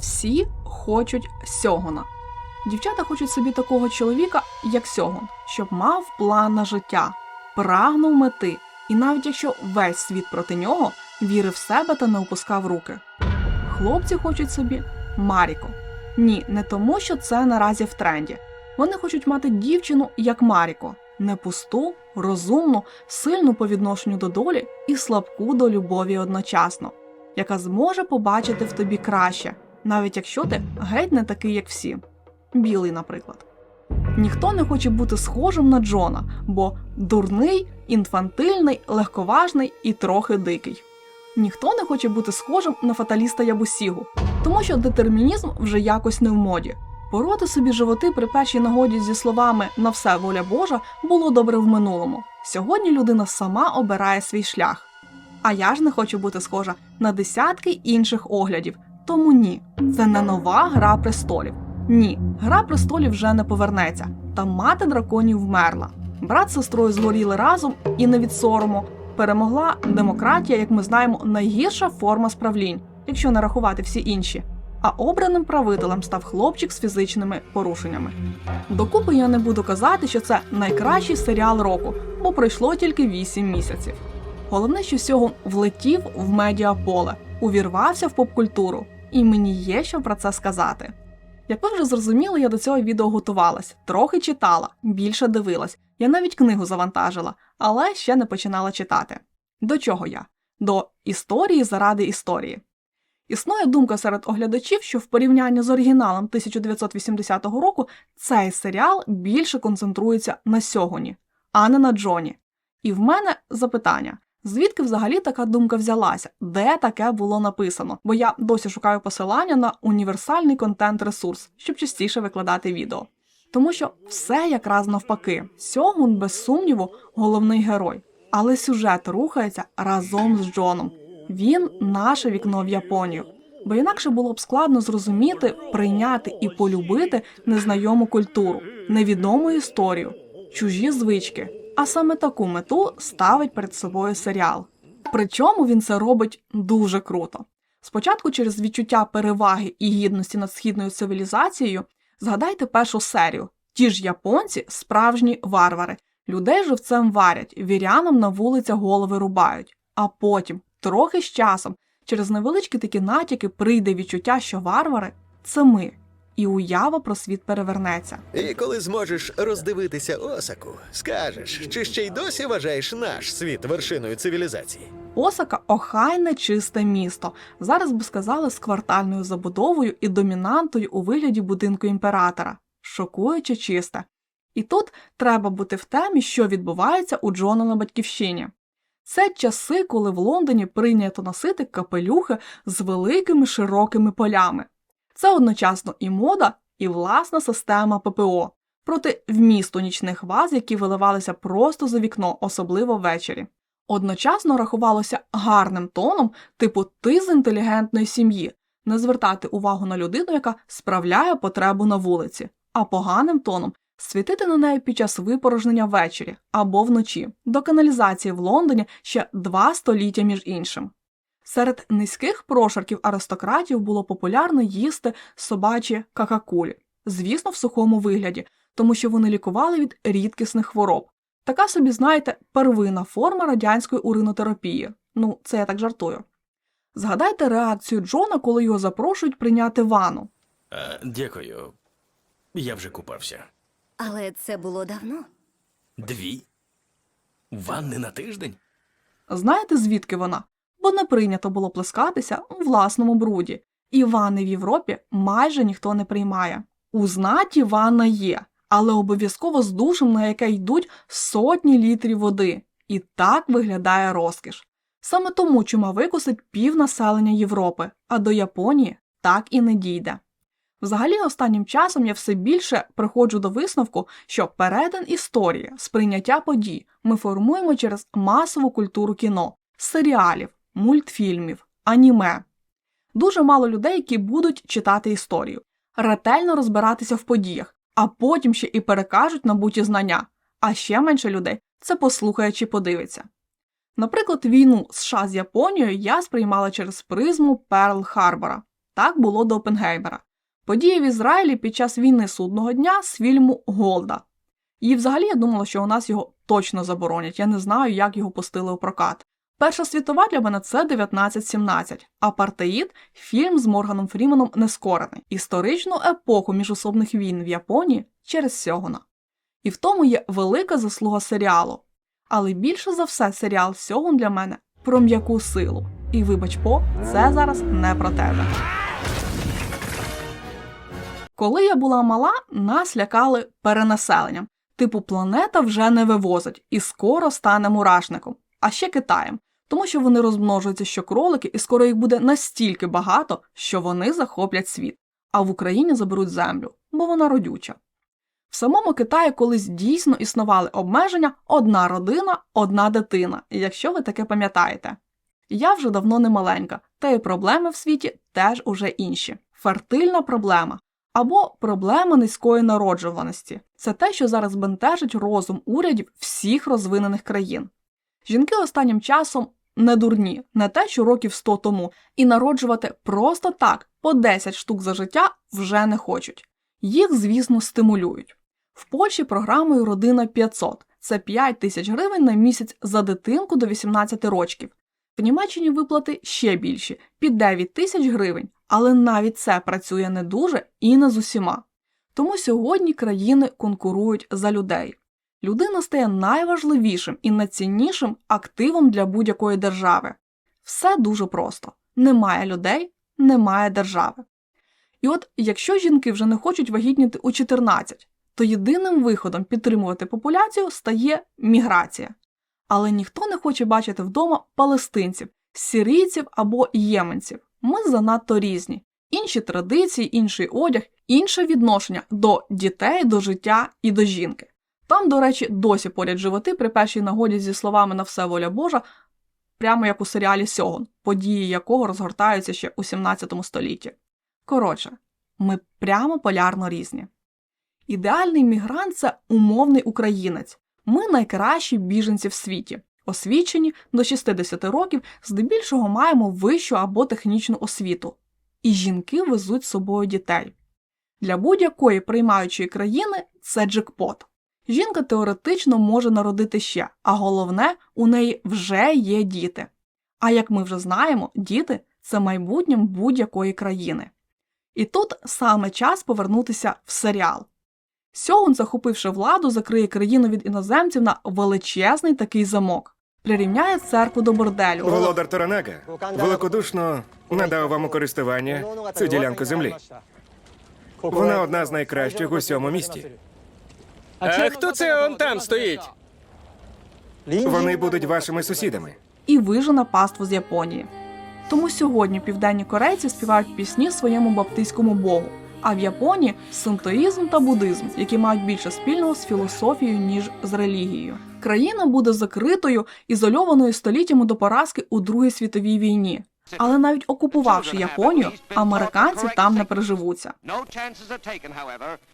Всі хочуть сьогона. Дівчата хочуть собі такого чоловіка, як сьогон, щоб мав план на життя, прагнув мети, і навіть якщо весь світ проти нього, вірив в себе та не опускав руки. Хлопці хочуть собі Маріко. Ні, не тому, що це наразі в тренді. Вони хочуть мати дівчину як Маріко, не пусту, розумну, сильну по відношенню до долі і слабку до любові одночасно, яка зможе побачити в тобі краще, навіть якщо ти геть не такий, як всі. Білий, наприклад. Ніхто не хоче бути схожим на Джона, бо дурний, інфантильний, легковажний і трохи дикий. Ніхто не хоче бути схожим на фаталіста Ябусігу, тому що детермінізм вже якось не в моді. Пороти собі животи при першій нагоді зі словами на все воля Божа було добре в минулому. Сьогодні людина сама обирає свій шлях. А я ж не хочу бути схожа на десятки інших оглядів. Тому ні, це не нова гра престолів. Ні, гра престолів вже не повернеться. Та мати драконів вмерла. Брат з сестрою згоріли разом і не від сорому. Перемогла демократія, як ми знаємо, найгірша форма справлінь, якщо не рахувати всі інші. А обраним правителем став хлопчик з фізичними порушеннями. Докупи я не буду казати, що це найкращий серіал року, бо пройшло тільки 8 місяців. Головне, що сьогодні влетів в медіаполе, увірвався в попкультуру, і мені є що про це сказати. Як ви вже зрозуміли, я до цього відео готувалась, трохи читала, більше дивилась. Я навіть книгу завантажила, але ще не починала читати. До чого я? До історії заради історії. Існує думка серед оглядачів, що в порівнянні з оригіналом 1980 року цей серіал більше концентрується на сьогодні, а не на Джоні. І в мене запитання: звідки взагалі така думка взялася? Де таке було написано? Бо я досі шукаю посилання на універсальний контент-ресурс, щоб частіше викладати відео. Тому що все якраз навпаки. Сьогун, без сумніву, головний герой. Але сюжет рухається разом з Джоном. Він наше вікно в Японію. Бо інакше було б складно зрозуміти, прийняти і полюбити незнайому культуру, невідому історію, чужі звички. А саме таку мету ставить перед собою серіал. Причому він це робить дуже круто. Спочатку через відчуття переваги і гідності над східною цивілізацією, згадайте першу серію: ті ж японці справжні варвари, людей живцем варять, вірянам на вулицях голови рубають. А потім, трохи з часом, через невеличкі такі натяки прийде відчуття, що варвари це ми, і уява про світ перевернеться. І коли зможеш роздивитися Осаку, скажеш, чи ще й досі вважаєш наш світ вершиною цивілізації? Осака охайне чисте місто. Зараз би сказали з квартальною забудовою і домінантою у вигляді будинку імператора. Шокуюче чисте. І тут треба бути в темі, що відбувається у Джона на батьківщині. Це часи, коли в Лондоні прийнято носити капелюхи з великими широкими полями. Це одночасно і мода, і власна система ППО проти вмісту нічних ваз, які виливалися просто за вікно, особливо ввечері. Одночасно рахувалося гарним тоном, типу ти з інтелігентної сім'ї, не звертати увагу на людину, яка справляє потребу на вулиці, а поганим тоном світити на неї під час випорожнення ввечері або вночі. До каналізації в Лондоні ще два століття між іншим. Серед низьких прошарків аристократів було популярно їсти собачі какакулі, звісно, в сухому вигляді, тому що вони лікували від рідкісних хвороб. Така собі, знаєте, первинна форма радянської уринотерапії. Ну, це я так жартую. Згадайте реакцію Джона, коли його запрошують прийняти ванну. Е, дякую. Я вже купався. Але це було давно. Дві? Ванни на тиждень? Знаєте, звідки вона? Бо не прийнято було плескатися у власному бруді, і ванни в Європі майже ніхто не приймає. У знаті ванна є, але обов'язково з душем, на яке йдуть сотні літрів води. І так виглядає розкіш. Саме тому чума викусить пів населення Європи, а до Японії так і не дійде. Взагалі, останнім часом я все більше приходжу до висновку, що передан історії, сприйняття подій ми формуємо через масову культуру кіно, серіалів, мультфільмів, аніме. Дуже мало людей, які будуть читати історію, ретельно розбиратися в подіях, а потім ще і перекажуть набуті знання, а ще менше людей це послухає чи подивиться. Наприклад, війну США з Японією я сприймала через призму Перл Харбора. Так було до Опенгеймера. Події в Ізраїлі під час війни судного дня з фільму Голда. І взагалі я думала, що у нас його точно заборонять. Я не знаю, як його пустили у прокат. Перша світова для мене це 1917, Апартеїд фільм з Морганом Фріменом Нескорений, історичну епоху міжособних війн в Японії через Сьогона. І в тому є велика заслуга серіалу. Але більше за все серіал Сьогун для мене про м'яку силу. І вибач по, це зараз не про тебе. Коли я була мала, нас лякали перенаселенням. Типу, планета вже не вивозить і скоро стане мурашником, а ще Китаєм, тому що вони розмножуються що кролики, і скоро їх буде настільки багато, що вони захоплять світ, а в Україні заберуть землю, бо вона родюча. В самому Китаї колись дійсно існували обмеження одна родина, одна дитина, якщо ви таке пам'ятаєте. Я вже давно не маленька, та й проблеми в світі теж уже інші. Фертильна проблема або проблема низької народжуваності це те, що зараз бентежить розум урядів всіх розвинених країн. Жінки останнім часом не дурні, не те, що років 100 тому, і народжувати просто так по 10 штук за життя вже не хочуть. Їх, звісно, стимулюють. В Польщі програмою Родина 500 це 5 тисяч гривень на місяць за дитинку до 18 років. В Німеччині виплати ще більші під 9 тисяч гривень, але навіть це працює не дуже і не з усіма. Тому сьогодні країни конкурують за людей. Людина стає найважливішим і найціннішим активом для будь-якої держави. Все дуже просто: немає людей, немає держави. І от якщо жінки вже не хочуть вагітніти у 14, то єдиним виходом підтримувати популяцію стає міграція. Але ніхто не хоче бачити вдома палестинців, сирійців або єменців. Ми занадто різні. Інші традиції, інший одяг, інше відношення до дітей, до життя і до жінки. Там, до речі, досі поряд животи при першій нагоді зі словами на все воля Божа, прямо як у серіалі Сьогон, події якого розгортаються ще у 17 столітті. Коротше, ми прямо полярно різні. Ідеальний мігрант це умовний українець. Ми найкращі біженці в світі. Освічені до 60 років, здебільшого маємо вищу або технічну освіту. І жінки везуть з собою дітей. Для будь-якої приймаючої країни це джекпот. Жінка теоретично може народити ще, а головне, у неї вже є діти. А як ми вже знаємо, діти це майбутнє будь-якої країни. І тут саме час повернутися в серіал. Сьогун, захопивши владу, закриє країну від іноземців на величезний такий замок, прирівняє церкву до борделю. Володар Торанага великодушно надав вам у користування цю ділянку землі. Вона одна з найкращих у всьому місті. А хто це он там стоїть? Вони будуть вашими сусідами. і вижена паству з Японії. Тому сьогодні південні корейці співають пісні своєму баптистському богу, а в Японії синтоїзм та буддизм, які мають більше спільного з філософією, ніж з релігією. Країна буде закритою, ізольованою століттями до поразки у Другій світовій війні. Але навіть окупувавши Японію, американці там не переживуться.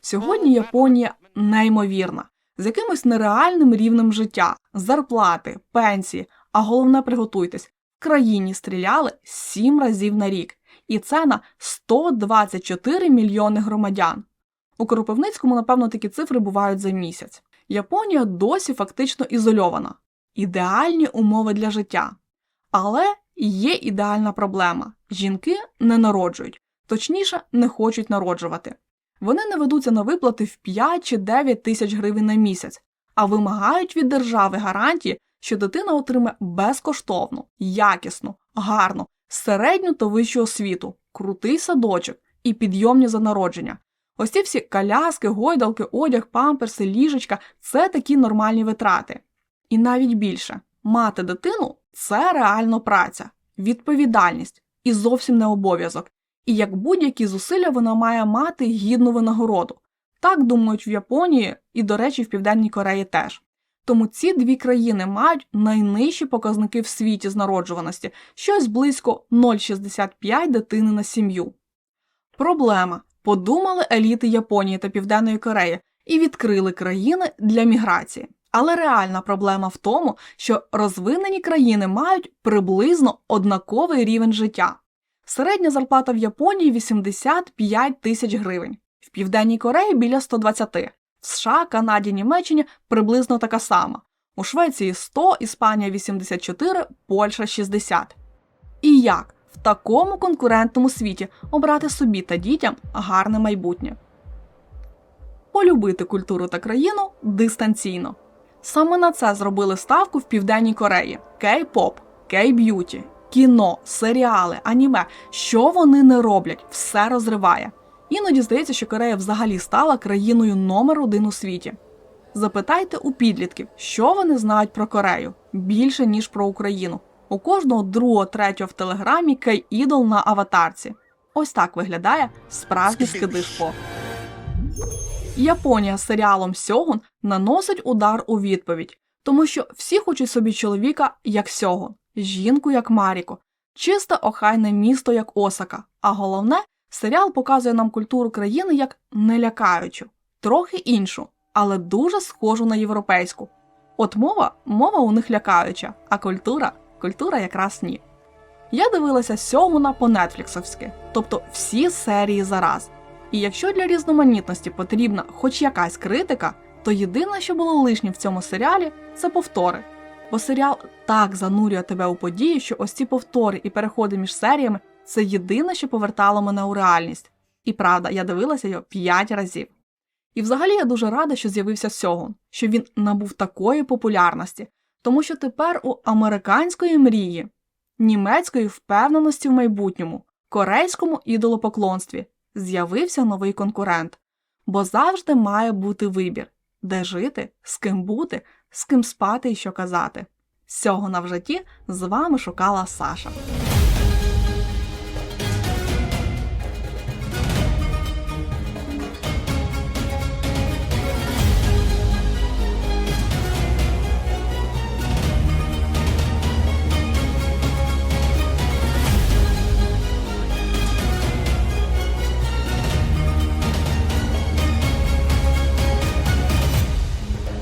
Сьогодні Японія неймовірна, з якимось нереальним рівнем життя, зарплати, пенсії, а головне приготуйтесь, в країні стріляли сім разів на рік, і це на 124 мільйони громадян. У Кропивницькому, напевно, такі цифри бувають за місяць. Японія досі фактично ізольована. Ідеальні умови для життя. Але є ідеальна проблема: жінки не народжують, точніше, не хочуть народжувати. Вони не ведуться на виплати в 5 чи 9 тисяч гривень на місяць, а вимагають від держави гарантії, що дитина отримає безкоштовну, якісну, гарну, середню та вищу освіту, крутий садочок і підйомні за народження. Ось ці всі коляски, гойдалки, одяг, памперси, ліжечка це такі нормальні витрати. І навіть більше мати дитину це реально праця, відповідальність і зовсім не обов'язок. І як будь-які зусилля вона має мати гідну винагороду. Так думають в Японії і, до речі, в Південній Кореї теж. Тому ці дві країни мають найнижчі показники в світі з народжуваності, щось близько 0,65 дитини на сім'ю. Проблема. Подумали еліти Японії та Південної Кореї і відкрили країни для міграції. Але реальна проблема в тому, що розвинені країни мають приблизно однаковий рівень життя. Середня зарплата в Японії 85 тисяч гривень, в Південній Кореї біля 120, в США, Канаді, Німеччині приблизно така сама. У Швеції 100, Іспанія 84, Польща 60. І як в такому конкурентному світі обрати собі та дітям гарне майбутнє? Полюбити культуру та країну дистанційно. Саме на це зробили ставку в Південній Кореї: кей-поп, кей-б'юті, кіно, серіали, аніме. Що вони не роблять, все розриває. Іноді здається, що Корея взагалі стала країною номер один у світі. Запитайте у підлітків, що вони знають про Корею більше ніж про Україну. У кожного другого, третього в телеграмі кей-ідол на аватарці. Ось так виглядає справжнє скидишко. Японія серіалом Сьогун наносить удар у відповідь, тому що всі хочуть собі чоловіка як Сьогун, жінку як Маріко, чисте охайне місто як Осака. А головне, серіал показує нам культуру країни як нелякаючу, трохи іншу, але дуже схожу на європейську. От мова, мова у них лякаюча, а культура, культура якраз ні. Я дивилася Сьогуна по нетфліксовськи, тобто всі серії зараз. І якщо для різноманітності потрібна хоч якась критика, то єдине, що було лишнім в цьому серіалі, це повтори. Бо серіал так занурює тебе у події, що ось ці повтори і переходи між серіями це єдине, що повертало мене у реальність. І правда, я дивилася його п'ять разів. І взагалі я дуже рада, що з'явився Сьогун, що він набув такої популярності, тому що тепер у американської мрії, німецької впевненості в майбутньому, корейському ідолопоклонстві з'явився новий конкурент, бо завжди має бути вибір, де жити, з ким бути, з ким спати і що казати. Сьогона в житті з вами шукала Саша.